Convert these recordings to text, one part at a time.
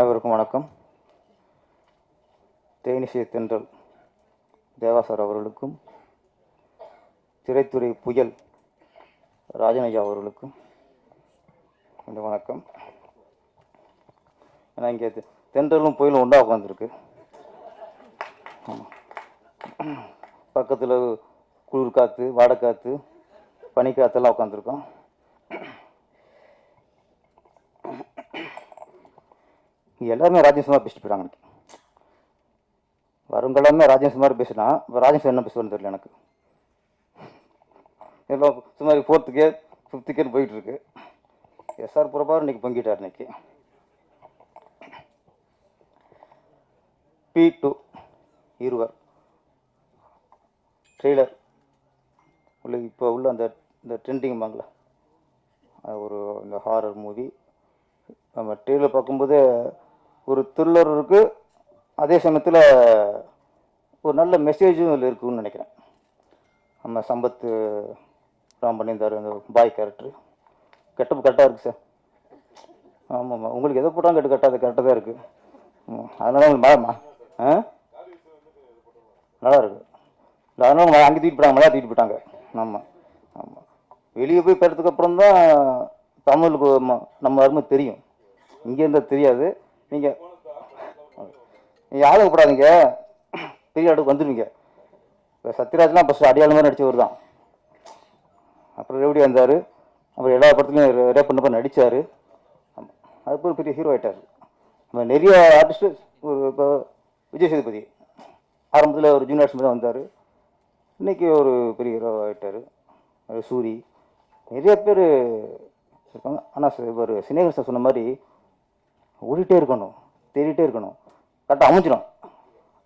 அனைவருக்கும் வணக்கம். தேனிசை தென்றல் தேவாசர் அவர்களுக்கும் திரைத்துறை புயல் ராஜனையா அவர்களுக்கும் இந்த வணக்கம். ஏன்னா இங்கே தென்றலும் புயலும் ஒன்றா உட்காந்துருக்கு பக்கத்தில் குளிர் காற்று வாடைக்காற்று பனிக்காற்றெல்லாம் உட்காந்துருக்கோம் இங்கே எல்லாருமே ராஜேஷ்குமார் பேசிட்டு போயிட்டாங்க இன்னைக்கு. வருங்களாமே ராஜேஷ் பேசினா இப்போ ராஜேஷ் என்ன பேசுவான்னு தெரியல எனக்கு. எல்லாம் சுமார் ஃபோர்த்து கேர் ஃபிஃப்த்து கேர் போயிட்டு இருக்கு எஸ்ஆர் பிரபாகர் இன்னைக்கு பொங்கிட்டார் இன்னைக்கு. பி டூ இருவர். ட்ரெய்லர் உள்ள இப்போ உள்ள அந்த இந்த ட்ரெண்டிங் பாங்களா? ஒரு இந்த ஹாரர் மூவி நம்ம ட்ரெயிலர் பார்க்கும்போது ஒரு த்ரில்லர் இருக்குது அதே சமயத்தில் ஒரு நல்ல மெசேஜும் இதில் இருக்குன்னு நினைக்கிறேன். நம்ம சம்பத் ராம் பண்ணியிருந்தார் அந்த பாய் கேரக்டர் கெட்டப்பு கரெக்டாக இருக்குது சார் ஆமாம் ஆமாம் உங்களுக்கு எதை போட்டாலும் கெட்டு கரெக்டாக கரெக்டாக தான் இருக்குது அதனால உங்களுக்கு ஆ? நல்லா இருக்குது இல்லை அதனால அங்கே தூக்கிட்டு போட்டாங்க மழை தூக்கிட்டு போயிட்டாங்க. ஆமாம் ஆமாம் வெளியே போய் பெறதுக்கப்புறம் தான் தமிழுக்கு நம்ம அருமை தெரியும். இங்கேருந்தால் தெரியாது. நீங்கள் நீங்கள் கூப்பிடாதீங்க. பெரிய இடத்துக்கு வந்துடுவீங்க இப்போ சத்யராஜ்லாம் ஃபஸ்ட் அடியாள மாதிரி நடிச்சவர் தான். அப்புறம் ரேவடி வந்தார். அப்புறம் எல்லா படத்துலையும் ரேப் பண்ண நடித்தார் அதுக்கப்புறம் பெரிய ஹீரோ ஆகிட்டார் நம்ம நிறைய ஆர்டிஸ்ட்டு ஒரு இப்போ விஜய் சேதுபதி. ஆரம்பத்தில் ஒரு ஜூனியர் ஆர்டிஸ்ட் தான் வந்தார். இன்னைக்கு ஒரு பெரிய ஹீரோ ஆகிட்டார் சூரி. நிறைய பேர் இருக்காங்க. ஆனால் ஒரு சினேகர் சார் சொன்ன மாதிரி ஓடிட்டே இருக்கணும் தேடிட்டே இருக்கணும். கரெக்டாக அமைஞ்சிடும்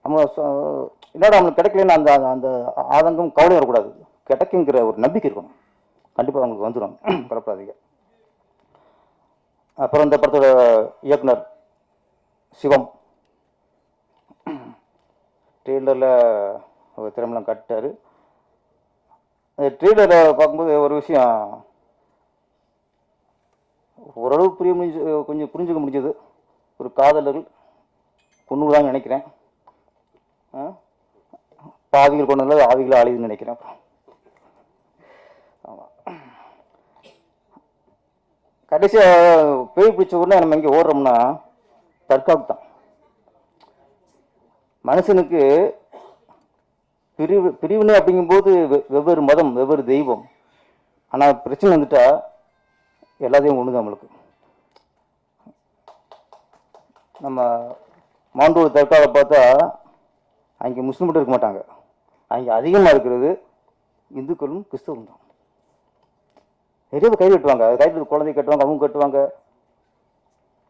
நம்ம இல்லாட அவங்களுக்கு கிடைக்கலன்னு அந்த அந்த ஆதங்கம் கவலை வரக்கூடாது. கிடைக்குங்கிற ஒரு நம்பிக்கை இருக்கணும். கண்டிப்பாக அவங்களுக்கு வந்துடும் பரப்படாதீங்க அப்புறம் இந்த படத்தோட இயக்குனர் சிவம். ட்ரெய்லரில் ஒரு திறமெல்லாம் கட்டார் ட்ரெய்லரை பார்க்கும்போது ஒரு விஷயம். ஓரளவு புரிய முடிஞ்சு கொஞ்சம் புரிஞ்சுக்க முடிஞ்சது. ஒரு காதலர்கள் பொண்ணுதான் நினைக்கிறேன். பாவிகள் கொண்டு ஆவிகளை ஆளுதுன்னு நினைக்கிறேன். ஆமாம் கடைசியாக பேய் பிடிச்ச உடனே நம்ம இங்கே ஓடுறோம்னா தற்காப்பு தான். மனுஷனுக்கு பிரிவு பிரிவினை அப்படிங்கும்போது வெ- வெவ்வேறு மதம் வெவ்வேறு தெய்வம். ஆனால் பிரச்சனை வந்துட்டா எல்லாத்தையும் ஒன்று நம்மளுக்கு. நம்ம மாண்டூர் தற்கால பார்த்தா அங்கே முஸ்லீம் மட்டும் இருக்க மாட்டாங்க. அங்கே அதிகமாக இருக்கிறது இந்துக்களும் கிறிஸ்தவம் தான். நிறைய பேர் கை கட்டுவாங்க. கை குழந்தை கட்டுவாங்க அவங்க கட்டுவாங்க.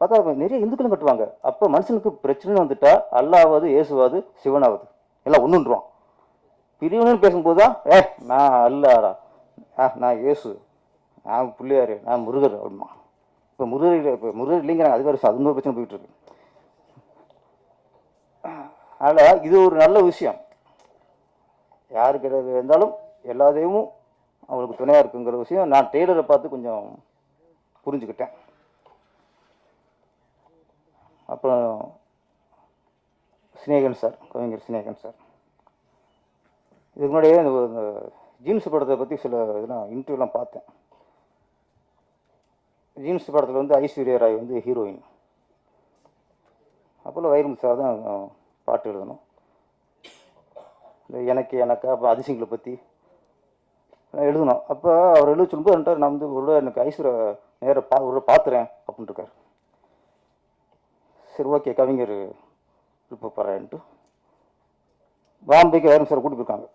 பார்த்தா நிறைய இந்துக்களும் கட்டுவாங்க. அப்போ மனுஷனுக்கு பிரச்சனை வந்துட்டா அல்லாவது இயேசுவாது சிவனாவது. எல்லாம் ஒன்றுன்றான் பிரிவினைன்னு பேசும்போது தான் ஏ நான் அல்லாடா. ஆ நான் இயேசு. நான் பிள்ளையாரு. நான் முருகர். அப்படிமா இப்போ முருகர் இப்போ முருகர் இல்லைங்கிறாங்க அது வேறு அது இன்னொரு பிரச்சனை போயிட்டு இருக்கு. அதனால் இது ஒரு நல்ல விஷயம். யாருக்கு இருந்தாலும் எல்லா தெய்வமும் அவங்களுக்கு துணையாக இருக்குங்கிற விஷயம் நான் டெய்லரை பார்த்து கொஞ்சம் புரிஞ்சுக்கிட்டேன். அப்புறம் சினேகன் சார் கவிஞர் சினேகன் சார் இதுக்கு முன்னாடியே இந்த ஜீன்ஸ் படத்தை பற்றி சில இதெல்லாம் இன்டர்வியூலாம் பார்த்தேன். ஜீன்ஸ் படத்தில் வந்து ஐஸ்வர்யா ராய் வந்து ஹீரோயின் அப்போல்லாம் வைரமுத்து சார் தான் பாட்டு எழுதணும். எனக்கு எனக்கு அப்போ அதிசயங்களை பற்றி எழுதணும். அப்போ அவர் எழுத சொல்லும்போது என்கிட்ட நான் வந்து ஒரு எனக்கு ஐஸ்வர நேராக பா ஒரு பார்த்துறேன் அப்படின்ட்டுருக்காரு சரி ஓகே கவிஞர் விருப்பப்படுறேன்ட்டு பாம்பேக்கு வைரம் சார் கூட்டி போயிருக்காங்க.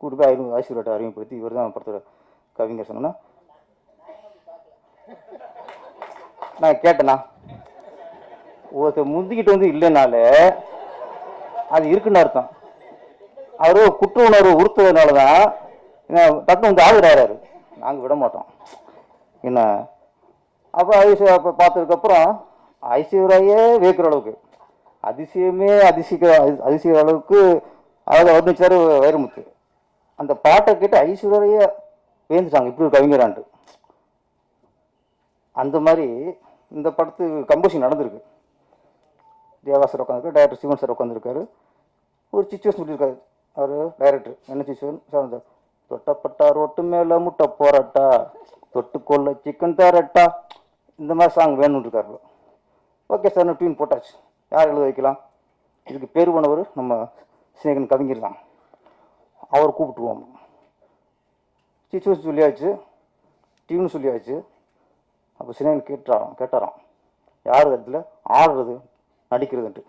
கூட்டி போய் ஐநூறு ஐஸ்வர்யாட்ட அறிமுகப்படுத்தி இவர் தான் படத்தோட கவிஞர் சொன்னோன்னா. நான் கேட்டேண்ணா ஒருத்தர் முந்திக்கிட்டு வந்து இல்லைனாலே அது இருக்குன்னு அர்த்தம். அவரு குற்ற உணர்வு உறுத்துவதனால தான் டக்குனு வந்து ஆகுறாரு நாங்கள் விட மாட்டோம். என்ன? அப்போ ஐஸ்வர்யா அப்போ பார்த்ததுக்கப்புறம் ஐஸ்வர்யாயே வேக்கிற அளவுக்கு. அதிசயமே அதிசயிக்கிற அதிசய அளவுக்கு அழகாக வர்ணிச்சாரு வைரமுத்து. அந்த பாட்டை கேட்டு ஐஸ்வர்யாவே வேந்துட்டாங்க. இப்படி ஒரு கவிஞரான்ட்டு அந்த மாதிரி இந்த படத்து கம்போசிங் நடந்திருக்கு. தேவா சார் உட்காந்துருக்காரு டைரக்டர் சிவன் சார் உட்காந்துருக்காரு. ஒரு சுச்சுவேஷன் சொல்லியிருக்காரு. அவர் டைரக்டர் என்ன சுச்சுவேஷன் சார் அந்த தொட்டப்பட்டா ரோட்டு மேலே முட்டை போராட்டா தொட்டுக்கொள்ள சிக்கன் தரட்டா இந்த மாதிரி சாங் வேணும்னு இருக்காரு ஓகே சார் நான் டியூன் போட்டாச்சு. யார் எழுத வைக்கலாம்? இதுக்கு பேர் போனவர் நம்ம சிநேகன் கவிஞர் தான். அவர் கூப்பிட்டுருவோம். சுச்சுவேஷன் சொல்லியாச்சு. டியூன் சொல்லியாச்சு. அப்போ சினேகன் கேட்டாராம் கேட்டாராம். யார் இடத்துல ஆடுறது நடிக்கிறதுன்ட்டு.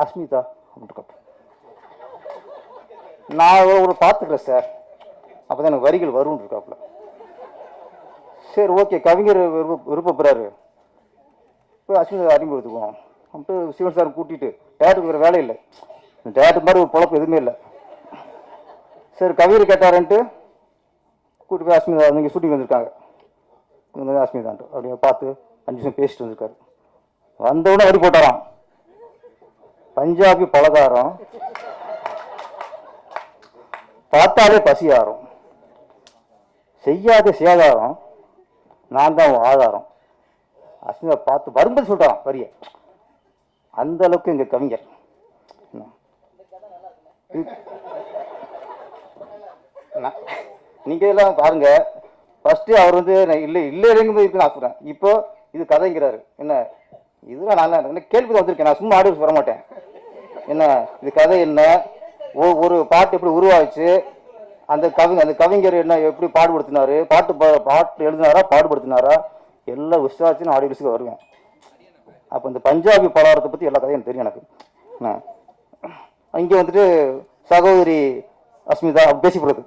அஸ்மிதா அப்படின்ட்டு நான் ஒரு பார்த்துக்கிறேன் சார். அப்போ தான் எனக்கு வரிகள் வரும்னு இருக்காப்புல. சரி ஓகே கவிஞர் விருப்ப விருப்பப்படுறாரு. இப்போ அஸ்மிதா அறிமுகத்துக்குவோம் அப்படின்ட்டு சிவன் சார் கூட்டிகிட்டு டேரக்டருக்கு வேறு வேலை இல்லை. டேரக்டர் மாதிரி ஒரு பொழப்பு எதுவுமே இல்லை. சரி கவிஞர் கேட்டாருன்ட்டு கூட்டி போய் அஸ்மிதா நீங்கள் ஷூட்டிங் வந்திருக்காங்க. இவங்க அஸ்மிதான்ட்டு அப்படியே பார்த்து அஞ்சு நிமிஷம் பேசிட்டு வந்திருக்காரு. வந்தவுடனே வரி போட்டாராம். பஞ்சாபி பலகாரம் பார்த்தாலே பசி ஆறும் செய்யாத சேதாரம். நான் தான் ஆதாரம். அசிங்க பார்த்து வரும்போது சொல்கிறான் வரிய. அந்த அளவுக்கு எங்கள் கவிஞர். நீங்கள் நான் எல்லாம் பாருங்க. ஃபஸ்ட்டு அவர் வந்து இல்லை இல்லை இல்லைங்கிறது இருக்கு நான் சொல்கிறேன் இப்போ இது கதைங்கிறாரு. என்ன? இதுதான் நல்லா என்ன கேள்வி வந்திருக்கேன். நான் சும்மா ஆடு வர மாட்டேன் என்ன இது கதை என்ன? ஒ- ஒரு பாட்டு எப்படி உருவாச்சு? அந்த கவி அந்த கவிஞர் என்ன எப்படி பாடுபடுத்தினாரு? பாட்டு பா- பாட்டு எழுதினாரா? பாடுபடுத்தினாரா? எல்லாம் விசாரிச்சு நான் ஆடியன்ஸுக்கு வருவேன். அப்போ இந்த பஞ்சாபி பலகாரத்தை பற்றி எல்லா கதையும் தெரியும் எனக்கு. என்ன? இங்கே வந்துட்டு சகோதரி அஸ்மிதா பேசி போடுறது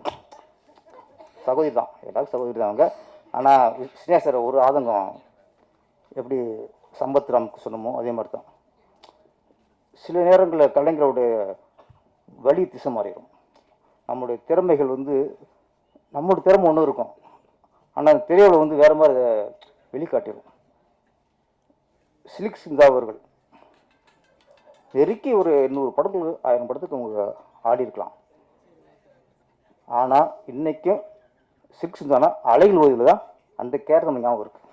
சகோதரி தான். எல்லாருக்கும் சகோதரி தான் அவங்க. ஆனால் ஸ்னேசர் ஒரு ஆதங்கம். எப்படி சம்பத் ராமுக்கு சொன்னமோ அதே மாதிரி தான் சில நேரங்களில் கலைஞருடைய வழி திசை மாறிடும். நம்மளுடைய திறமைகள் வந்து நம்மளோட திறமை ஒன்று இருக்கும். ஆனால் திரையுல வந்து வேற மாதிரி அதை வெளிக்காட்டிடும் சிலிக் சிந்தா அவர்கள் நெருக்கி ஒரு எண்ணூறு படத்துக்கு ஆயிரம் படத்துக்கு அவங்க ஆடி இருக்கலாம் ஆனால் இன்றைக்கும் சிலிக் சிந்தானா அலைகள் ஓய்வில் தான் அந்த கேரக்டர் நம்ம ஞாபகம் இருக்குது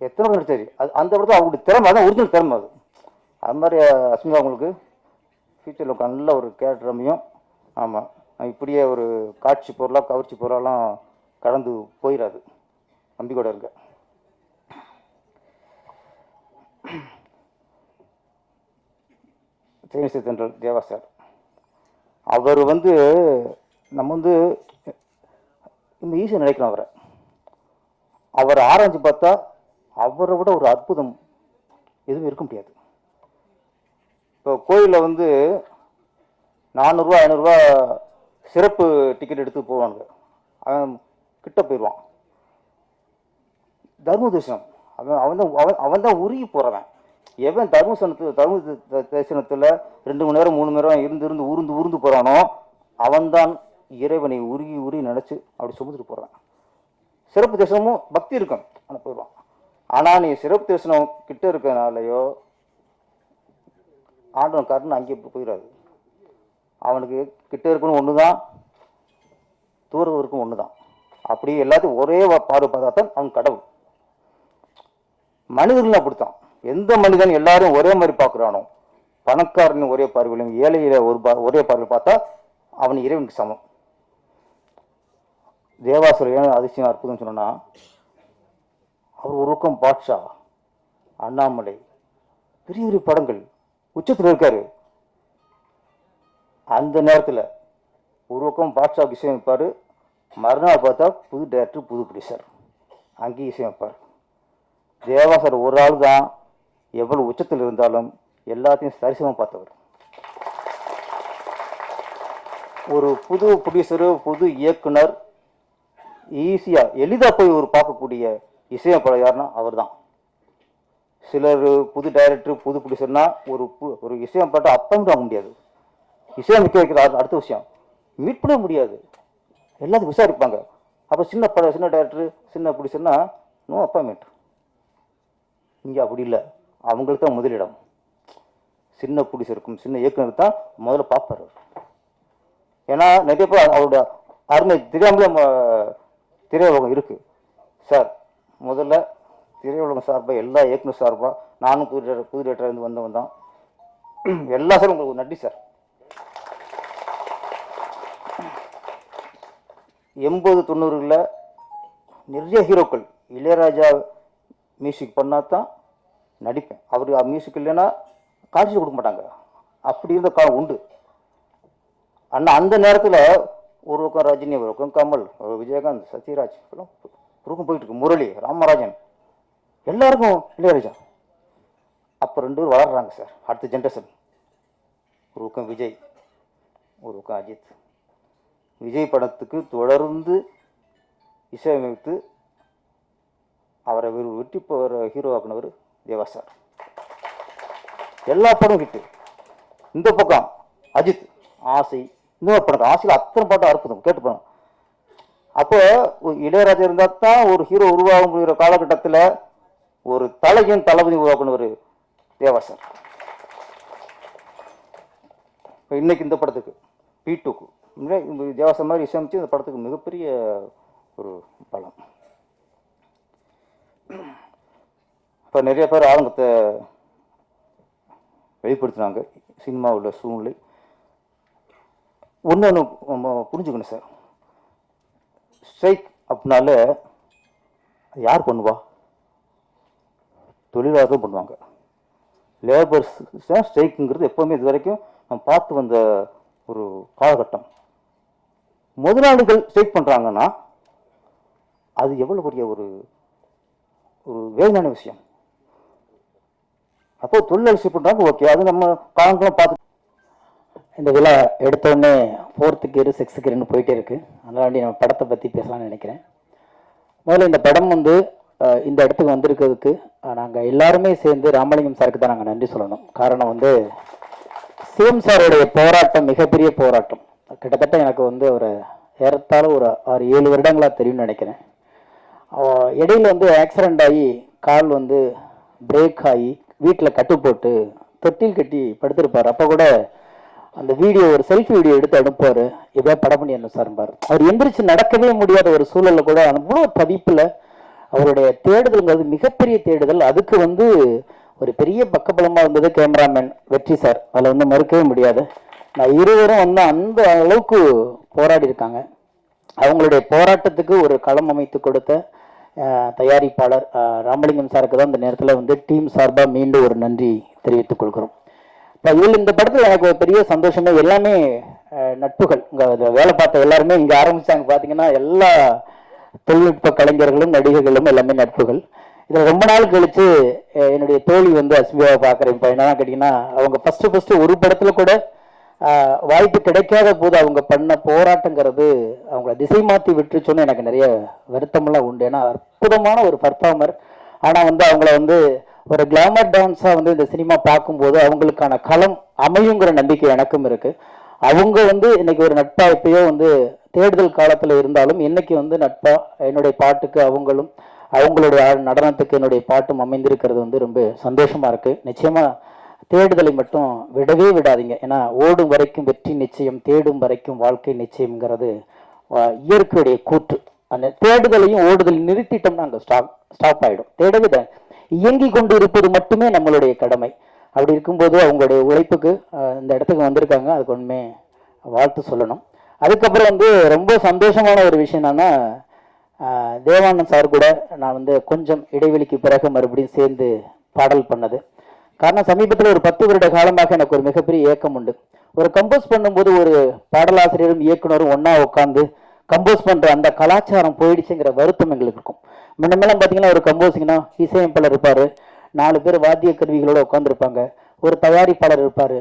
எத்தனை பேர் சரி அது அந்த படத்தில் அவங்களுடைய திறமை அதான் ஒரிஜினல் திறமை அது. அது மாதிரி அஸ்மிதா அவங்களுக்கு ஃபியூச்சரில் நல்ல ஒரு கேரக்டர் அமையும். ஆமாம் இப்படியே ஒரு காட்சி பொருளாக கவர்ச்சி பொருளாலாம் கடந்து போயிடாது நம்பிக்கையோட இருக்க தேனிசை தென்றல் தேவா சார் அவர் வந்து நம்ம வந்து இந்த ஈஸியாக நினைக்கலாம் அவரை. அவர் ஆராய்ஞ்சு பார்த்தா அவரை விட ஒரு அற்புதம் எதுவும் இருக்க முடியாது. இப்போ கோயிலில் வந்து நானூறுரூவா ஐநூறுரூவா சிறப்பு டிக்கெட் எடுத்து போவானுங்க. அவன் கிட்ட போயிடுவான். தர்ம தரிசனம் அவன் அவன் தான் அவன் அவன் தான் உருகி போகிறவன் எவன் தர்மசனத்தில் தர்ம தரிசனத்தில் ரெண்டு மணி நேரம் மூணு மணி நேரம் இருந்து இருந்து உருந்து உருந்து போகிறானோ அவன்தான் இறைவனை உருகி உருகி நினச்சி அப்படி சுமந்துட்டு போகிறான் சிறப்பு தரிசனமும் பக்தி இருக்கும். ஆனால் போயிடுவான். ஆனால் நீ சிறப்பு தரிசனம் கிட்ட இருக்கிறனாலையோ ஆண்டவன் காட்டுன்னு அங்கேயே போயிடாது அவனுக்கு கிட்ட இருக்கணும் ஒன்று தான் தூரம் இருக்கும் ஒன்று தான் அப்படி எல்லாத்தையும் ஒரே பார்வை பார்த்தா தான் அவன் கடவுள். மனிதர்கள் அப்படித்தான். எந்த மனிதன் எல்லாரும் ஒரே மாதிரி பார்க்குறானோ பணக்காரன் ஒரே பார்வையிலும் ஏழையில ஒரு ஒரே பார்வையில் பார்த்தா அவன் இறைவனுக்கு சமம். தேவாசுரம் அதிசயம் அற்புதம் சொன்னா அவர் ஒரு பக்கம் பாட்ஷா அண்ணாமலை பெரிய பெரிய படங்கள் உச்சத்தில் இருக்காரு. அந்த நேரத்தில் ஒரு பக்கம் பாட்ஷாவுக்கு இசையமைப்பார் மறுநாள் பார்த்தா புது டேரக்டர் புது ப்ரொடியூசர் அங்கேயும் இசையமைப்பார். தேவா சார் ஒரு ஆள் தான் எவ்வளோ உச்சத்தில் இருந்தாலும் எல்லாத்தையும் சரிசமமாக பார்த்தவர். ஒரு புது ப்ரொடியூசரு புது இயக்குனர் ஈஸியாக எளிதாக போய் ஒரு பார்க்கக்கூடிய இசையமைப்பாளர் யாருன்னா அவர் தான் சிலர் புது டைரக்டர் புது ப்ரொடியூசர்னா ஒரு பு- ஒரு இசையமைப்பாட்ட அப்பாயிண்ட் வாங்க முடியாது. இசையமைக்க வைக்கிற அடுத்த விஷயம் மீட் பண்ண முடியாது. எல்லாத்தையும் விசாரிப்பாங்க. அப்போ சின்ன பட சின்ன டைரக்டர் சின்ன ப்ரொடியூசர்னா நோ அப்பாயின்மெண்ட் இங்கே அப்படி இல்லை. அவங்களுக்கு தான் முதலிடம். சின்ன ப்ரொடியூசருக்கும் சின்ன இயக்குனருக்கு தான் முதல்ல பார்ப்பார் ஏன்னா நிறைய பேர் அவரோட அருமை தெரியாமலே நம்ம திரையுலகம் இருக்குது சார் முதல்ல திரையுலகம் சார்பாக எல்லா இயக்குனர் சார்பாக நானும் புது டேரக்டர் வந்தவன் தான். எல்லா சார் உங்களுக்கு நன்றி சார். எண்பது தொண்ணூறுகளில் நிறைய ஹீரோக்கள். இளையராஜா மியூசிக் பண்ணால் தான் நடிப்பேன். அவர் மியூசிக் இல்லைன்னா காட்சி கொடுக்க மாட்டாங்க. அப்படி இருந்த காலம் உண்டு. ஆனால் அந்த நேரத்தில் ஒரு பக்கம் ரஜினி ஒரு பக்கம் கமல் ஒரு விஜயகாந்த் சத்யராஜ் குறுக்கும் போயிட்டு இருக்கு முரளி ராமராஜன். எல்லாருக்கும் இளையராஜா அப்போ ரெண்டு பேர் வளர்றாங்க சார். அடுத்த ஜென்ரேஷன் ஒரு பக்கம் விஜய் ஒரு பக்கம் அஜித். விஜய் படத்துக்கு தொடர்ந்து இசையமைத்து அவரை வெட்டி வெற்றி போகிற ஹீரோ ஆக்குனவர் தேவா சார். எல்லா படமும் ஹிட்டு இந்த பக்கம் அஜித் ஆசை. இன்னொரு படம் ஆசையில் அத்தனை பாட்டும் அற்புதம். கேட்டு போனோம் அப்போ இளையராஜா இருந்தால் தான் ஒரு ஹீரோ உருவாக முடிகிற காலகட்டத்தில் ஒரு தலையும் தளபதி உருவாக்கணும் தேவா சார் இப்போ இன்னைக்கு இந்த படத்துக்கு பி டூக்கு தேவாசம் மாதிரி இசையமைச்சு இந்த படத்துக்கு மிகப்பெரிய ஒரு பலம். இப்போ நிறைய பேர் ஆரம்பத்தை வெளிப்படுத்தினாங்க. சினிமா உள்ள சூழ்நிலை ஒன்று ஒன்று புரிஞ்சுக்கணும் சார். ஸ்ட்ரைக் அப்படின்னால யார் பண்ணுவா? தொழிலாளர் தான் பண்ணுவாங்க. லேபர்ஸ் தான் ஸ்ட்ரைக்குங்கிறது எப்போவுமே இது வரைக்கும் நம்ம பார்த்து வந்த ஒரு காலகட்டம். முதலாளிகள் ஸ்ட்ரைக் பண்ணுறாங்கன்னா அது எவ்வளோ பெரிய ஒரு ஒரு வேதனையான விஷயம். அப்போ தொழிலாளி ஸ்ட்ரைக் பண்ணுறாங்க ஓகே அது நம்ம காலங்களும் பார்த்து இந்த விழா எடுத்தோடனே ஃபோர்த்து கீரு சிக்ஸ்த்து கீருன்னு போயிட்டே இருக்குது அதனால் வேண்டி நம்ம படத்தை பற்றி பேசலாம்னு நினைக்கிறேன். முதல்ல இந்த படம் வந்து இந்த இடத்துக்கு வந்திருக்கிறதுக்கு நாங்கள் எல்லாருமே சேர்ந்து ராமலிங்கம் சாருக்கு தான் நாங்கள் நன்றி சொல்லணும். காரணம் வந்து சிஎம் சாருடைய போராட்டம் மிகப்பெரிய போராட்டம். கிட்டத்தட்ட எனக்கு வந்து ஒரு ஏறத்தாழ ஒரு ஆறு ஏழு வருடங்களாக தெரியும்னு நினைக்கிறேன். இடையில் இடையில வந்து ஆக்சிடெண்ட் ஆகி கால் வந்து பிரேக் ஆகி வீட்டில் கட்டு போட்டு தொட்டில் கட்டி படுத்திருப்பார். அப்போ கூட அந்த வீடியோ ஒரு செல்ஃபி வீடியோ எடுத்து அனுப்புவார். எப்படியா படம் பண்ணி என்ன சார்பார் அவர் எந்திரிச்சு நடக்கவே முடியாத ஒரு சூழலில் கூட அவ்வளோ பதிப்பில் அவருடைய தேடுதல்ங்கிறது மிகப்பெரிய தேடுதல். அதுக்கு வந்து ஒரு பெரிய பக்கபலமாக இருந்தது கேமராமேன் வெற்றி சார் அதில் வந்து மறுக்கவே முடியாது. நான் இருவரும் வந்து அந்த அளவுக்கு போராடி இருக்காங்க. அவங்களுடைய போராட்டத்துக்கு ஒரு களம் அமைத்து கொடுத்த தயாரிப்பாளர் ராமலிங்கம் சாருக்கு தான் இந்த நேரத்தில் வந்து டீம் சார்பாக மீண்டும் ஒரு நன்றி தெரிவித்துக் கொள்கிறோம். இப்போ இதில் இந்த படத்தில் எனக்கு ஒரு பெரிய சந்தோஷமே எல்லாமே நட்புகள். இங்கே வேலை பார்த்த எல்லாருமே இங்கே ஆரம்பித்தாங்க பார்த்தீங்கன்னா எல்லா தொழில்நுட்ப கலைஞர்களும் நடிகர்களும் எல்லாமே நட்புகள். இதில் ரொம்ப நாள் கழித்து என்னுடைய தோழி வந்து அஸ்மியாவை பார்க்குறேன். இப்போ என்னன்னா கேட்டிங்கன்னா அவங்க ஃபஸ்ட்டு ஃபஸ்ட்டு ஒரு படத்தில் கூட வாய்ப்பு கிடைக்காத போது அவங்க பண்ண போராட்டங்கிறது அவங்கள திசை மாற்றி விட்டுருச்சோன்னு எனக்கு நிறைய வருத்தமெல்லாம் உண்டு. ஏன்னா அற்புதமான ஒரு பர்ஃபார்மர் ஆனால் வந்து அவங்கள வந்து ஒரு கிளாமர் டான்ஸாக வந்து இந்த சினிமா பார்க்கும்போது அவங்களுக்கான களம் அமையுங்கிற நம்பிக்கை எனக்கும் இருக்கு. அவங்க வந்து இன்னைக்கு ஒரு நட்பா எப்பயோ வந்து தேடுதல் காலத்தில் இருந்தாலும் இன்னைக்கு வந்து நட்பா என்னுடைய பாட்டுக்கு அவங்களும் அவங்களுடைய நடனத்துக்கு என்னுடைய பாட்டும் அமைந்திருக்கிறது வந்து ரொம்ப சந்தோஷமா இருக்கு. நிச்சயமா தேடுதலை மட்டும் விடவே விடாதீங்க. ஏன்னா ஓடும் வரைக்கும் வெற்றி நிச்சயம் தேடும் வரைக்கும் வாழ்க்கை நிச்சயம்ங்கிறது இயற்கையுடைய கூற்று. அந்த தேடுதலையும் ஓடுதல் நிறுத்திட்டோம்னா அங்கே ஸ்டாப் ஸ்டாப் ஆகிடும் தேடவே தான் இயங்கி கொண்டு இருப்பது மட்டுமே நம்மளுடைய கடமை. அப்படி இருக்கும்போது அவங்களுடைய உழைப்புக்கு இந்த இடத்துக்கு வந்திருக்காங்க. அதுக்கு ஒன்றுமே வாழ்த்து சொல்லணும். அதுக்கப்புறம் வந்து ரொம்ப சந்தோஷமான ஒரு விஷயம் என்னன்னா தேவானந்த் சார் கூட நான் வந்து கொஞ்சம் இடைவெளிக்கு பிறகு மறுபடியும் சேர்ந்து பாடல் பண்ணது. காரணம் சமீபத்தில் ஒரு பத்து வருட காலமாக எனக்கு ஒரு மிகப்பெரிய ஏக்கம் உண்டு. ஒரு கம்போஸ் பண்ணும்போது ஒரு பாடலாசிரியரும் இயக்குனரும் ஒன்றா உட்காந்து கம்போஸ் பண்ணுற அந்த கலாச்சாரம் போயிடுச்சுங்கிற வருத்தம் எங்களுக்கு இருக்கும். முன்னமெல்லாம் பார்த்தீங்கன்னா ஒரு கம்போசிங்னா இசையமைப்பாளர் இருப்பார். நாலு பேர் வாத்திய கருவிகளோட உட்காந்துருப்பாங்க ஒரு தயாரிப்பாளர் இருப்பார்.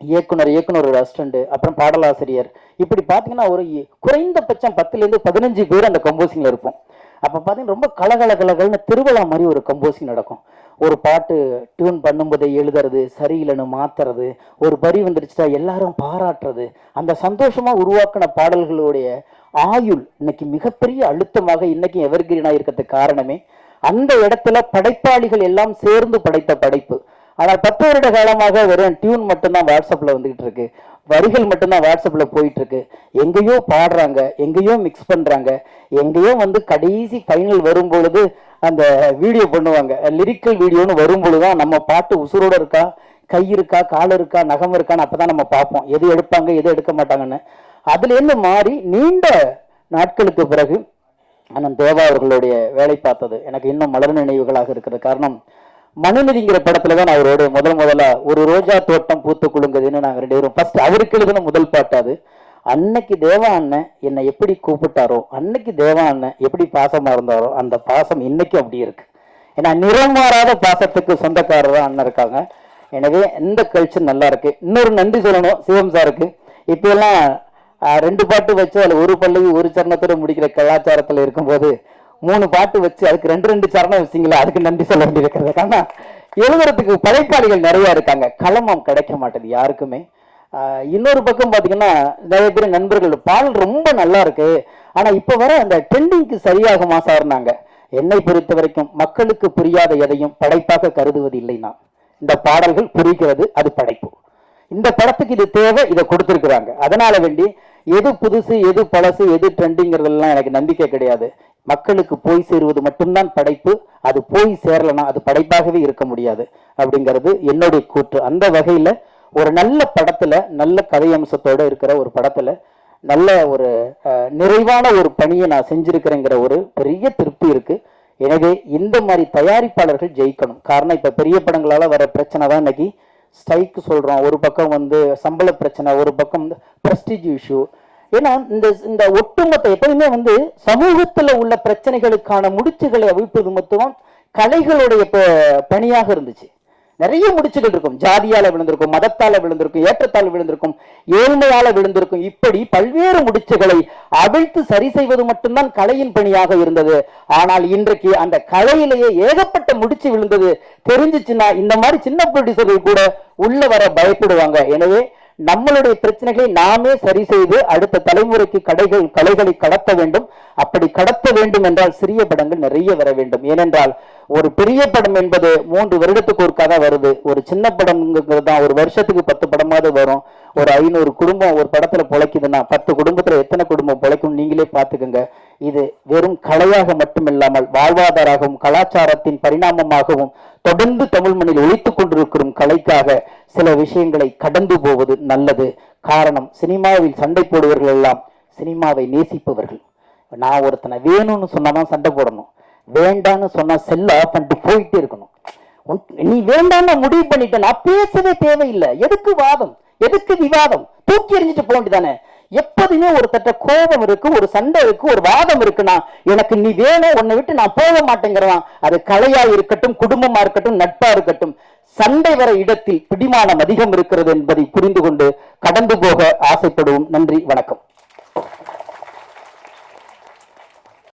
இயக்குனர் இயக்குனர் ஒரு அசிஸ்டண்ட் அப்புறம் பாடலாசிரியர். இப்படி பார்த்தீங்கன்னா ஒரு குறைந்தபட்சம் பத்துலேருந்து பதினஞ்சு பேர் அந்த கம்போசிங்கில் இருப்போம். அப்போ பார்த்தீங்கன்னா ரொம்ப கலகலகலகல்னு திருவிழா மாதிரி ஒரு கம்போசிங் நடக்கும். ஒரு பாட்டு டியூன் பண்ணும்போதே எழுதுறது சரியில்லைன்னு மாத்துறது ஒரு வரி வந்துருச்சுட்டா எல்லாரும் பாராட்டுறது அந்த சந்தோஷமா உருவாக்கின பாடல்களுடைய ஆயுள் இன்னைக்கு மிகப்பெரிய அழுத்தமாக இன்னைக்கு எவர்கிரீனா இருக்கிறதுக்கு காரணமே அந்த இடத்துல படைப்பாளிகள் எல்லாம் சேர்ந்து படைத்த படைப்பு. ஆனால் பத்து வருட காலமாக வெறும் டியூன் மட்டும்தான் வாட்ஸ்அப்ல வந்துகிட்டு இருக்கு. வரிகள் மட்டும்தான் வாட்ஸ்அப்ல போயிட்டு இருக்கு. எங்கேயோ பாடுறாங்க எங்கேயோ மிக்ஸ் பண்றாங்க எங்கேயோ வந்து கடைசி ஃபைனல் வரும் பொழுது அந்த வீடியோ பண்ணுவாங்க. லிரிக்கல் வீடியோன்னு வரும் பொழுதுதான் நம்ம பாட்டு உசுரோட இருக்கா கை இருக்கா கால் இருக்கா நகம் இருக்கான்னு அப்பதான் நம்ம பார்ப்போம். எது எடுப்பாங்க எது எடுக்க மாட்டாங்கன்னு. அதுலேருந்து மாறி நீண்ட நாட்களுக்கு பிறகு அண்ணன் தேவா அவர்களுடைய வேலை பார்த்தது. எனக்கு இன்னும் மலர் நினைவுகளாக இருக்கிறது காரணம் மனுநதிங்கிற படத்துல தான் நான் அவரோட முதல் முதல்ல ஒரு ரோஜா தோட்டம் பூத்து குலுங்குதுன்னு நாங்கள் ரெண்டு பேரும் ஃபர்ஸ்ட் அவருக்கு எழுதின முதல் பாட்டு அது. அன்னைக்கு தேவா அண்ணன் என்னை எப்படி கூப்பிட்டாரோ அன்னைக்கு தேவா அண்ணன் எப்படி பாசமா இருந்தாரோ அந்த பாசம் இன்னைக்கு அப்படி இருக்கு. ஏன்னா நிறமாறாத பாசத்துக்கு சொந்தக்காரர் தான் அண்ணன் இருக்காங்க. எனவே இந்த கல்ச்சர் நல்லா இருக்கு. இன்னொரு நன்றி சொல்லணும் சிவம் சாருக்கு. இப்ப எல்லாம் ரெண்டு பாட்டு வச்சு அதில் ஒரு பல்லவி ஒரு சரணத்தோட முடிக்கிற கலாச்சாரத்தில் இருக்கும்போது மூணு பாட்டு வச்சு அதுக்கு ரெண்டு ரெண்டு சரணம் வச்சிங்களா அதுக்கு நன்றி சொல்ல வேண்டியிருக்கிறது. காரணம் எழுதுறதுக்கு படைப்பாளிகள் நிறையா இருக்காங்க. களமம் கிடைக்க மாட்டேது யாருக்குமே. இன்னொரு பக்கம் பார்த்தீங்கன்னா நிறைய பேர் நண்பர்கள் பாடல் ரொம்ப நல்லா இருக்கு. ஆனால் இப்போ வர அந்த ட்ரெண்டிங்க்கு சரியாகுமா சார்னாங்க என்னை பொறுத்த வரைக்கும் மக்களுக்கு புரியாத எதையும் படைப்பாக கருதுவது இல்லை நான் இந்த பாடல்கள் புரிகிறது அது படைப்பு. இந்த படத்துக்கு இது தேவை இதை கொடுத்துருக்குறாங்க. அதனால வேண்டி எது புதுசு எது பழசு எது ட்ரெண்டிங்கிறதெல்லாம் எனக்கு நம்பிக்கை கிடையாது. மக்களுக்கு போய் சேருவது மட்டும்தான் படைப்பு அது போய் சேரலனா அது படைப்பாகவே இருக்க முடியாது அப்படிங்கிறது என்னுடைய கூற்று. அந்த வகையில ஒரு நல்ல படத்துல நல்ல கதை அம்சத்தோட இருக்கிற ஒரு படத்துல நல்ல ஒரு அஹ், நிறைவான ஒரு பணியை நான் செஞ்சிருக்கிறேங்கிற ஒரு பெரிய திருப்தி இருக்கு. எனவே இந்த மாதிரி தயாரிப்பாளர்கள் ஜெயிக்கணும். காரணம் இப்ப பெரிய படங்களால வர பிரச்சனை தான் இன்னைக்கு. ஸ்ட்ரைக்கு சொல்றோம். ஒரு பக்கம் வந்து சம்பள பிரச்சனை ஒரு பக்கம் வந்து ப்ரெஸ்டீஜ் இஷ்யூ ஏன்னா இந்த இந்த ஒட்டுமொத்த எப்பயுமே வந்து சமூகத்துல உள்ள பிரச்சனைகளுக்கான முடிச்சுகளை அவிழ்ப்பது மொத்தம் கலைகளுடைய பணியாக இருந்துச்சு. நிறைய முடிச்சுகள் இருக்கும். ஜாதியால விழுந்திருக்கும் மதத்தால விழுந்திருக்கும் ஏற்றத்தால் விழுந்திருக்கும் ஏழ்மையால விழுந்திருக்கும். இப்படி பல்வேறு முடிச்சுகளை அவிழ்த்து சரி செய்வது மட்டும்தான் கலையின் பணியாக இருந்தது. ஆனால் இன்றைக்கு அந்த கலையிலேயே ஏகப்பட்ட முடிச்சு விழுந்தது. தெரிஞ்சுச்சுன்னா இந்த மாதிரி சின்ன ப்ரொடியூசர்கள் கூட உள்ள வர பயப்படுவாங்க. எனவே நம்மளுடைய பிரச்சனைகளை நாமே சரி செய்து அடுத்த தலைமுறைக்கு கடைகள் கலைகளை கடத்த வேண்டும். அப்படி கடத்த வேண்டும் என்றால் சிறிய படங்கள் நிறைய வர வேண்டும். ஏனென்றால் ஒரு பெரிய படம் என்பது மூன்று வருடத்துக்கு ஒரு கதை வருது. ஒரு சின்ன படம்ங்கிறது தான் ஒரு வருஷத்துக்கு பத்து படமாவது வரும். ஒரு ஐநூறு குடும்பம் ஒரு படத்துல பொழைக்குதுன்னா பத்து குடும்பத்துல எத்தனை குடும்பம் பொழைக்கும் நீங்களே பார்த்துக்கோங்க. இது வெறும் கலையாக மட்டுமில்லாமல் வாழ்வாதாராகவும் கலாச்சாரத்தின் பரிணாமமாகவும் தொடர்ந்து தமிழ் மண்ணில் ஒழித்துக் கொண்டிருக்கும் கலைக்காக சில விஷயங்களை கடந்து போவது நல்லது. காரணம் சினிமாவில் சண்டை போடுவர்கள் எல்லாம் சினிமாவை நேசிப்பவர்கள். நான் ஒருத்தனை வேணும்னு சொன்னாதான் சண்டை போடணும். வேண்டான்னு சொன்னா செல்ல ஆஃப் பண்ணிட்டு போயிட்டே இருக்கணும். நீ வேண்டாம் முடிவு பண்ணிட்ட நான் பேசவே தேவையில்லை. எதுக்கு வாதம்? எதுக்கு விவாதம்? தூக்கி எறிஞ்சிட்டு போக வேண்டியதானே? எப்போதுமே ஒரு தட்ட கோபம் இருக்கு ஒரு சண்டை இருக்கு ஒரு வாதம் இருக்குன்னா எனக்கு நீ வேணும் உன்னை விட்டு நான் போக மாட்டேங்கிறான் அது கலையா இருக்கட்டும் குடும்பமா இருக்கட்டும் நட்பா இருக்கட்டும். சண்டை வர இடத்தில் பிடிமானம் அதிகம் இருக்கிறது என்பதை புரிந்து கொண்டு கடந்து போக ஆசைப்படுவோம். நன்றி வணக்கம்.